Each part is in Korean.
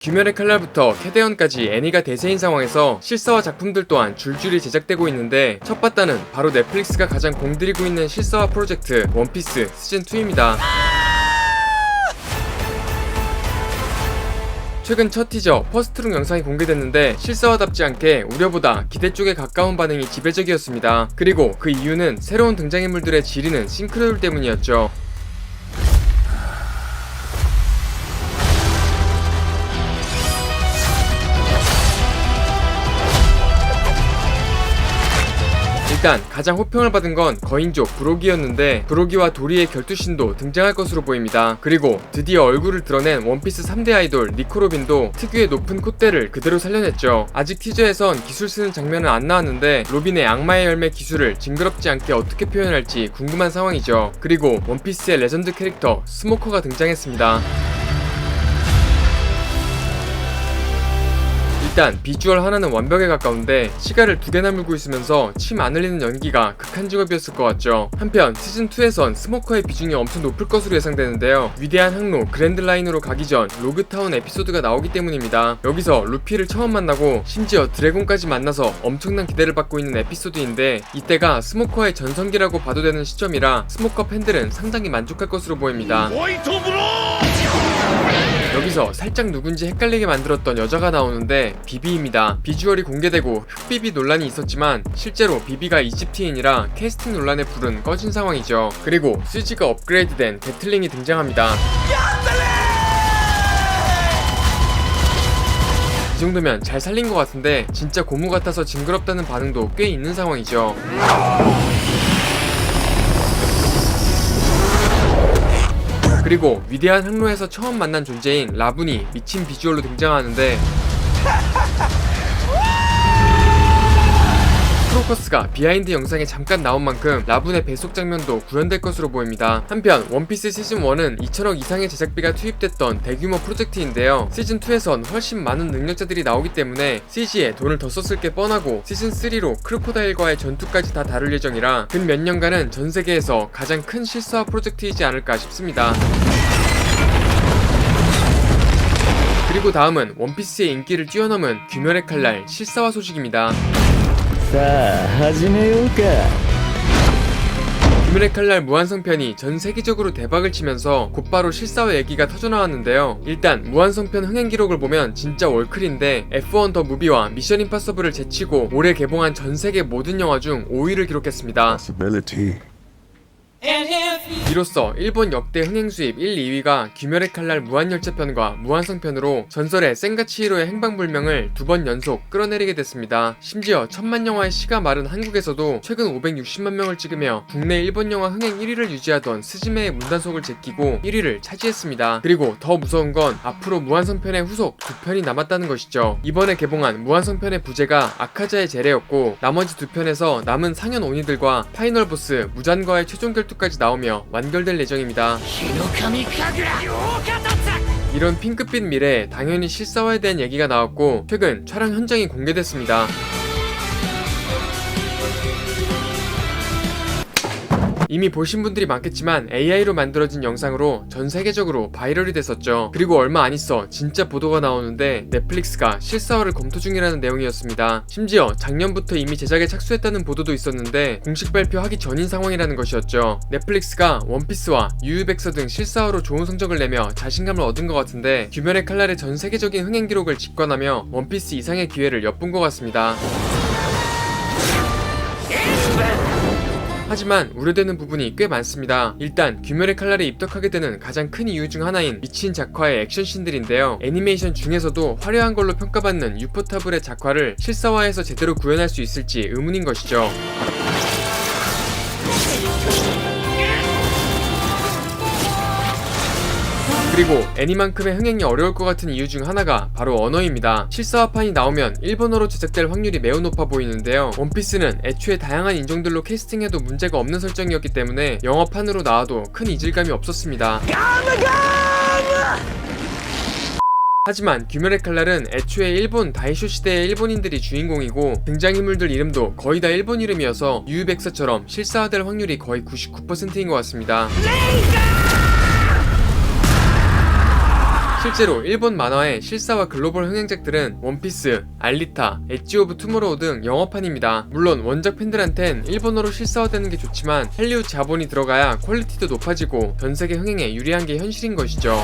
귀멸의 칼날부터 캐데언까지 애니가 대세인 상황에서 실사화 작품들 또한 줄줄이 제작되고 있는데 첫 바다는 바로 넷플릭스가 가장 공들이고 있는 실사화 프로젝트 원피스 시즌2입니다. 최근 첫 티저 퍼스트룩 영상이 공개됐는데 실사화답지 않게 우려보다 기대 쪽에 가까운 반응이 지배적이었습니다. 그리고 그 이유는 새로운 등장인물들의 지리는 싱크로율 때문이었죠. 일단 가장 호평을 받은 건 거인족 브로기였는데 브로기와 도리의 결투신도 등장할 것으로 보입니다. 그리고 드디어 얼굴을 드러낸 원피스 3대 아이돌 니코로빈도 특유의 높은 콧대를 그대로 살려냈죠. 아직 티저에선 기술 쓰는 장면은 안 나왔는데 로빈의 악마의 열매 기술을 징그럽지 않게 어떻게 표현할지 궁금한 상황이죠. 그리고 원피스의 레전드 캐릭터 스모커가 등장했습니다. 일단 비주얼 하나는 완벽에 가까운데 시가를 두 개나 물고 있으면서 침 안 흘리는 연기가 극한 직업이었을 것 같죠. 한편 시즌2에선 스모커의 비중이 엄청 높을 것으로 예상되는데요. 위대한 항로 그랜드 라인으로 가기 전 로그타운 에피소드가 나오기 때문입니다. 여기서 루피를 처음 만나고 심지어 드래곤까지 만나서 엄청난 기대를 받고 있는 에피소드인데 이때가 스모커의 전성기라고 봐도 되는 시점이라 스모커 팬들은 상당히 만족할 것으로 보입니다. 여기서 살짝 누군지 헷갈리게 만들었던 여자가 나오는데 비비입니다. 비주얼이 공개되고 흑비비 논란이 있었지만 실제로 비비가 이집트인이라 캐스팅 논란의 불은 꺼진 상황이죠. 그리고 CG가 업그레이드된 배틀링이 등장합니다. 이 정도면 잘 살린 것 같은데 진짜 고무 같아서 징그럽다는 반응도 꽤 있는 상황이죠. 그리고 위대한 항로에서 처음 만난 존재인 라분이 미친 비주얼로 등장하는데 크로커스가 비하인드 영상에 잠깐 나온 만큼 라분의 배속 장면도 구현될 것으로 보입니다. 한편 원피스 시즌 1은 2천억 이상의 제작비가 투입됐던 대규모 프로젝트인데요. 시즌 2에선 훨씬 많은 능력자들이 나오기 때문에 CG에 돈을 더 썼을 게 뻔하고 시즌 3로 크로코다일과의 전투까지 다 다룰 예정이라 근 몇 년간은 전 세계에서 가장 큰 실사화 프로젝트이지 않을까 싶습니다. 그리고 다음은 원피스의 인기를 뛰어넘은 귀멸의 칼날 실사화 소식입니다. さあ始めようか 귀멸의 칼날 무한성편이 전 세계적으로 대박을 치면서 곧바로 실사화 얘기가 터져나왔는데요. 일단 무한성편 흥행 기록을 보면 진짜 월클인데 F1 더 무비와 미션 임파서블을 제치고 올해 개봉한 전 세계 모든 영화 중 5위를 기록했습니다. 이로써 일본 역대 흥행 수입 1, 2위가 귀멸의 칼날 무한열차편과 무한성편으로 전설의 센가치히로의 행방불명을 두 번 연속 끌어내리게 됐습니다. 심지어 천만 영화의 시가 마른 한국에서도 최근 560만 명을 찍으며 국내 일본 영화 흥행 1위를 유지하던 스즈메의 문단속을 제끼고 1위를 차지했습니다. 그리고 더 무서운 건 앞으로 무한성편의 후속 두 편이 남았다는 것이죠. 이번에 개봉한 무한성편의 부제가 아카자의 재래였고 나머지 두 편에서 남은 상현 오니들과 파이널 보스 무잔과의 최종 결 2까지 나오며 완결될 예정입니다. 이런 핑크빛 미래에 당연히 실사화에 대한 얘기가 나왔고 최근 촬영 현장이 공개됐습니다. 이미 보신 분들이 많겠지만 AI로 만들어진 영상으로 전 세계적으로 바이럴이 됐었죠. 그리고 얼마 안 있어 진짜 보도가 나오는데 넷플릭스가 실사화를 검토 중이라는 내용이었습니다. 심지어 작년부터 이미 제작에 착수했다는 보도도 있었는데 공식 발표하기 전인 상황이라는 것이었죠. 넷플릭스가 원피스와 유유백서 등 실사화로 좋은 성적을 내며 자신감을 얻은 것 같은데 규면의 칼날의 전 세계적인 흥행 기록을 직관하며 원피스 이상의 기회를 엿본 것 같습니다. 하지만 우려되는 부분이 꽤 많습니다. 일단 귀멸의 칼날에 입덕하게 되는 가장 큰 이유 중 하나인 미친 작화의 액션씬들인데요. 애니메이션 중에서도 화려한 걸로 평가받는 유포타블의 작화를 실사화해서 제대로 구현할 수 있을지 의문인 것이죠. 그리고 애니만큼의 흥행이 어려울 것 같은 이유 중 하나가 바로 언어입니다. 실사화판이 나오면 일본어로 제작될 확률이 매우 높아 보이는데요. 원피스는 애초에 다양한 인종들로 캐스팅해도 문제가 없는 설정이었기 때문에 영어판으로 나와도 큰 이질감이 없었습니다. 하지만 귀멸의 칼날은 애초에 일본 다이쇼 시대의 일본인들이 주인공이고 등장인물들 이름도 거의 다 일본 이름이어서 유유백서처럼 실사화될 확률이 거의 99%인 것 같습니다. 실제로 일본 만화의 실사와 글로벌 흥행작들은 원피스, 알리타, 엣지 오브 투모로우 등 영어판입니다. 물론 원작 팬들한텐 일본어로 실사화되는 게 좋지만 헬리우드 자본이 들어가야 퀄리티도 높아지고 전 세계 흥행에 유리한 게 현실인 것이죠.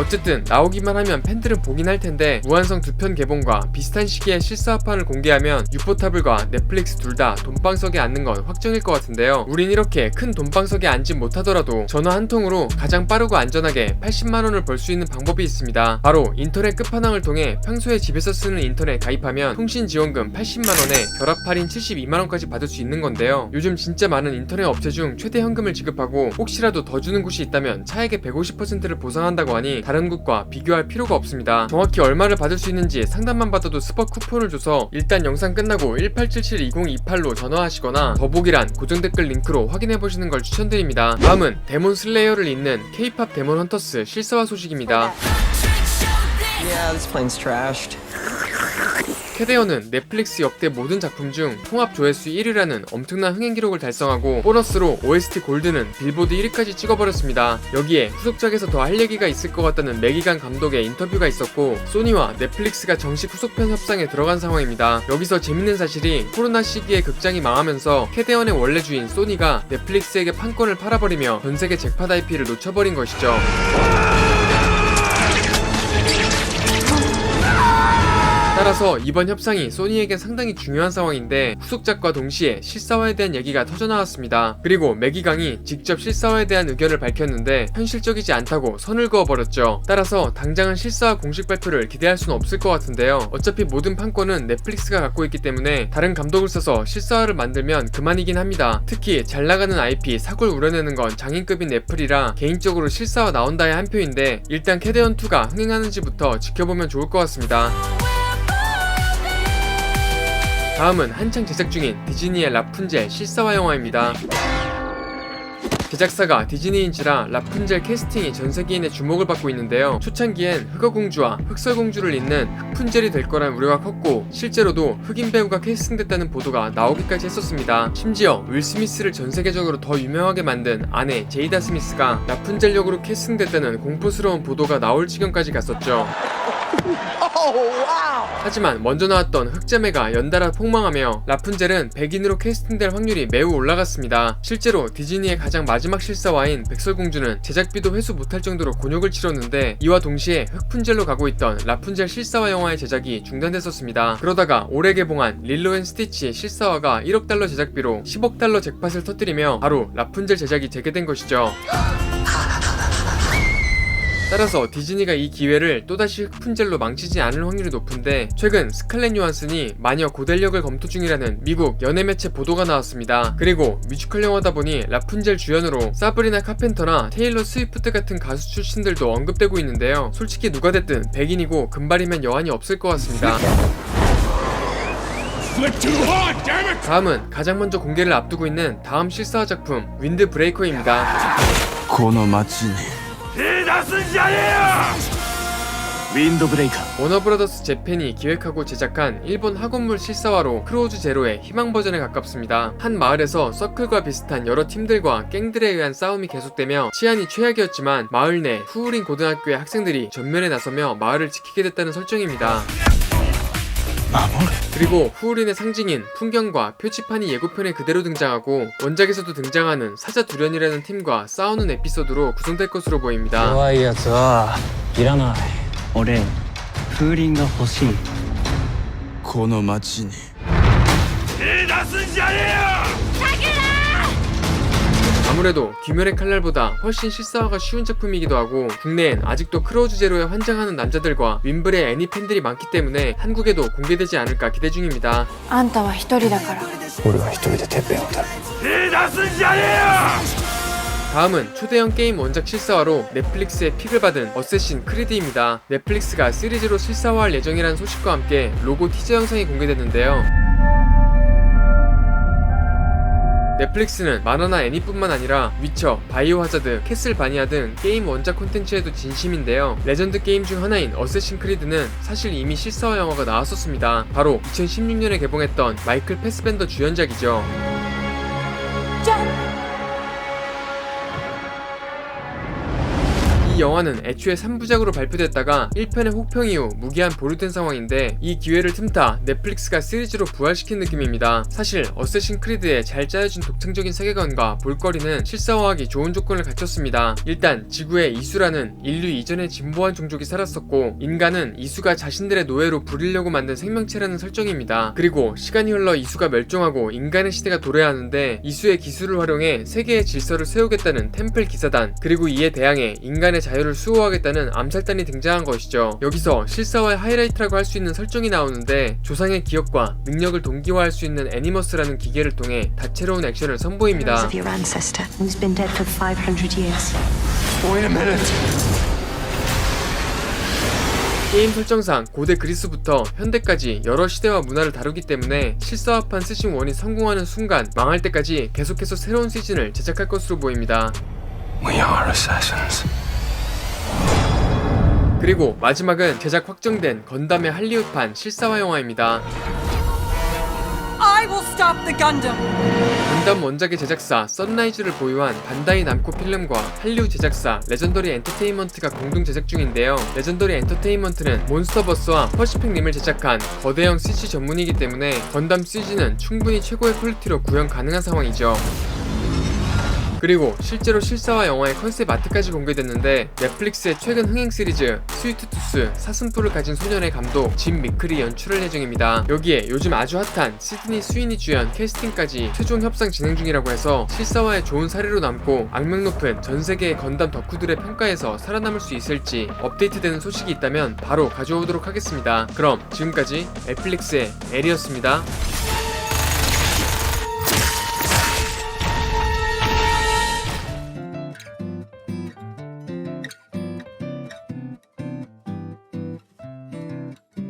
어쨌든 나오기만 하면 팬들은 보긴 할 텐데 무한성 두 편 개봉과 비슷한 시기에 실사화판을 공개하면 유포타블과 넷플릭스 둘 다 돈방석에 앉는 건 확정일 것 같은데요. 우린 이렇게 큰 돈방석에 앉진 못하더라도 전화 한 통으로 가장 빠르고 안전하게 80만 원을 벌 수 있는 방법이 있습니다. 바로 인터넷 끝판왕을 통해 평소에 집에서 쓰는 인터넷 가입하면 통신 지원금 80만 원에 결합 할인 72만 원까지 받을 수 있는 건데요. 요즘 진짜 많은 인터넷 업체 중 최대 현금을 지급하고 혹시라도 더 주는 곳이 있다면 차액의 150%를 보상한다고 하니 다른 곳과 비교할 필요가 없습니다. 정확히 얼마를 받을 수 있는지 상담만 받아도 스벅 쿠폰을 줘서 일단 영상 끝나고 1877-2028로 전화하시거나 더보기란 고정 댓글 링크로 확인해 보시는 걸 추천드립니다. 다음은 데몬 슬레이어를 잇는 K-팝 데몬 헌터스 실사화 소식입니다. Yeah. 캐데어는 넷플릭스 역대 모든 작품 중 통합 조회수 1위라는 엄청난 흥행 기록을 달성하고 보너스로 OST 골드는 빌보드 1위까지 찍어버렸습니다. 여기에 후속작에서 더 할 얘기가 있을 것 같다는 매기간 감독의 인터뷰가 있었고 소니와 넷플릭스가 정식 후속편 협상에 들어간 상황입니다. 여기서 재밌는 사실이 코로나 시기에 극장이 망하면서 캐데언의 원래 주인 소니가 넷플릭스에게 판권을 팔아버리며 전 세계 잭팟 IP를 놓쳐버린 것이죠. 따라서 이번 협상이 소니에게 상당히 중요한 상황인데 후속작과 동시에 실사화에 대한 얘기가 터져나왔습니다. 그리고 매기강이 직접 실사화에 대한 의견을 밝혔는데 현실적이지 않다고 선을 그어버렸죠. 따라서 당장은 실사화 공식 발표를 기대할 수는 없을 것 같은데요. 어차피 모든 판권은 넷플릭스가 갖고 있기 때문에 다른 감독을 써서 실사화를 만들면 그만이긴 합니다. 특히 잘 나가는 IP 사골 우려내는 건 장인급인 넷플이라 개인적으로 실사화 나온다의 한 표인데 일단 캐데언2가 흥행하는지부터 지켜보면 좋을 것 같습니다. 다음은 한창 제작 중인 디즈니의 라푼젤 실사화 영화입니다. 제작사가 디즈니인지라 라푼젤 캐스팅이 전 세계인의 주목을 받고 있는데요. 초창기엔 흑어공주와 흑설공주를 잇는 흑푼젤이 될 거란 우려가 컸고 실제로도 흑인 배우가 캐스팅됐다는 보도가 나오기까지 했었습니다. 심지어 윌 스미스를 전 세계적으로 더 유명하게 만든 아내 제이다 스미스가 라푼젤 역으로 캐스팅됐다는 공포스러운 보도가 나올 지경까지 갔었죠. 하지만 먼저 나왔던 흑자매가 연달아 폭망하며 라푼젤은 백인으로 캐스팅될 확률이 매우 올라갔습니다. 실제로 디즈니의 가장 마지막 실사화인 백설공주는 제작비도 회수 못할 정도로 곤욕을 치렀는데 이와 동시에 흑푼젤로 가고 있던 라푼젤 실사화 영화의 제작이 중단됐었습니다. 그러다가 올해 개봉한 릴로 앤 스티치의 실사화가 1억 달러 제작비로 10억 달러 잭팟을 터뜨리며 바로 라푼젤 제작이 재개된 것이죠. 따라서 디즈니가 이 기회를 또다시 흑푼젤로 망치지 않을 확률이 높은데 최근 스칼렛 요한슨이 마녀 고델력을 검토 중이라는 미국 연예 매체 보도가 나왔습니다. 그리고 뮤지컬 영화다 보니 라푼젤 주연으로 사브리나 카펜터나 테일러 스위프트 같은 가수 출신들도 언급되고 있는데요. 솔직히 누가 됐든 백인이고 금발이면 여한이 없을 것 같습니다. 다음은 가장 먼저 공개를 앞두고 있는 다음 실사화 작품 윈드 브레이커입니다. 쓴 자리야! 윈도 브레이커 워너브라더스 재팬이 기획하고 제작한 일본 학원물 실사화로 크로우즈 제로의 희망 버전에 가깝습니다. 한 마을에서 서클과 비슷한 여러 팀들과 갱들에 의한 싸움이 계속되며 치안이 최악이었지만 마을 내 후우린 고등학교의 학생들이 전면에 나서며 마을을 지키게 됐다는 설정입니다. 그리고 후우린의 상징인 풍경과 표지판이 예고편에 그대로 등장하고 원작에서도 등장하는 사자 두련이라는 팀과 싸우는 에피소드로 구성될 것으로 보입니다. 怖いやつはいらない俺風鈴が欲しいこの街に 아무래도 귀멸의 칼날보다 훨씬 실사화가 쉬운 작품이기도 하고 국내엔 아직도 크로우즈 제로에 환장하는 남자들과 윈블의 애니 팬들이 많기 때문에 한국에도 공개되지 않을까 기대 중입니다. あんたは一人だから俺は一人でてっぺんを取る 다음은 초대형 게임 원작 실사화로 넷플릭스의 픽을 받은 어쌔신 크리드입니다. 넷플릭스가 시리즈로 실사화할 예정이라는 소식과 함께 로고 티저 영상이 공개됐는데요. 넷플릭스는 만화나 애니뿐만 아니라 위쳐, 바이오 하자드, 캐슬바니아 등 게임 원작 콘텐츠에도 진심인데요. 레전드 게임 중 하나인 어쌔신 크리드는 사실 이미 실사화 영화가 나왔었습니다. 바로 2016년에 개봉했던 마이클 패스벤더 주연작이죠. 이이 영화는 애초에 3부작으로 발표됐다가 1편의 혹평 이후 무기한 보류된 상황인데 이 기회를 틈타 넷플릭스가 시리즈로 부활시킨 느낌입니다. 사실 어쌔신 크리드의 잘 짜여진 독창적인 세계관과 볼거리는 실사화하기 좋은 조건을 갖췄습니다. 일단 지구에 이수라는 인류 이전에 진보한 종족이 살았었고 인간은 이수가 자신들의 노예로 부리려고 만든 생명체라는 설정입니다. 그리고 시간이 흘러 이수가 멸종하고 인간의 시대가 도래하는데 이수의 기술을 활용해 세계의 질서를 세우겠다는 템플 기사단 그리고 이에 대항해 인간의 자유를 수호하겠다는 암살단이 등장한 것이죠. 여기서 실사화의 하이라이트라고 할 수 있는 설정이 나오는데 조상의 기억과 능력을 동기화할 수 있는 애니머스라는 기계를 통해 다채로운 액션을 선보입니다. of your ancestor, who's been dead for 500 years. Wait a minute. 게임 설정상 고대 그리스부터 현대까지 여러 시대와 문화를 다루기 때문에 실사화판 스신 1이 성공하는 순간 망할 때까지 계속해서 새로운 시즌을 제작할 것으로 보입니다. 그리고 마지막은 제작 확정된 건담의 할리우드판 실사화 영화입니다. 건담 원작의 제작사 썬라이즈를 보유한 반다이 남코 필름과 할리우드 제작사 레전더리 엔터테인먼트가 공동 제작 중인데요. 레전더리 엔터테인먼트는 몬스터버스와 퍼시픽님을 제작한 거대형 CG 전문이기 때문에 건담 CG는 충분히 최고의 퀄리티로 구현 가능한 상황이죠. 그리고 실제로 실사화 영화의 컨셉 아트까지 공개됐는데 넷플릭스의 최근 흥행 시리즈 스위트투스 사슴뿔을 가진 소년의 감독 짐 미클이 연출할 예정입니다. 여기에 요즘 아주 핫한 시드니 스윈이 주연 캐스팅까지 최종 협상 진행 중이라고 해서 실사화의 좋은 사례로 남고 악명 높은 전 세계의 건담 덕후들의 평가에서 살아남을 수 있을지 업데이트되는 소식이 있다면 바로 가져오도록 하겠습니다. 그럼 지금까지 넷플릭스의 엘이었습니다.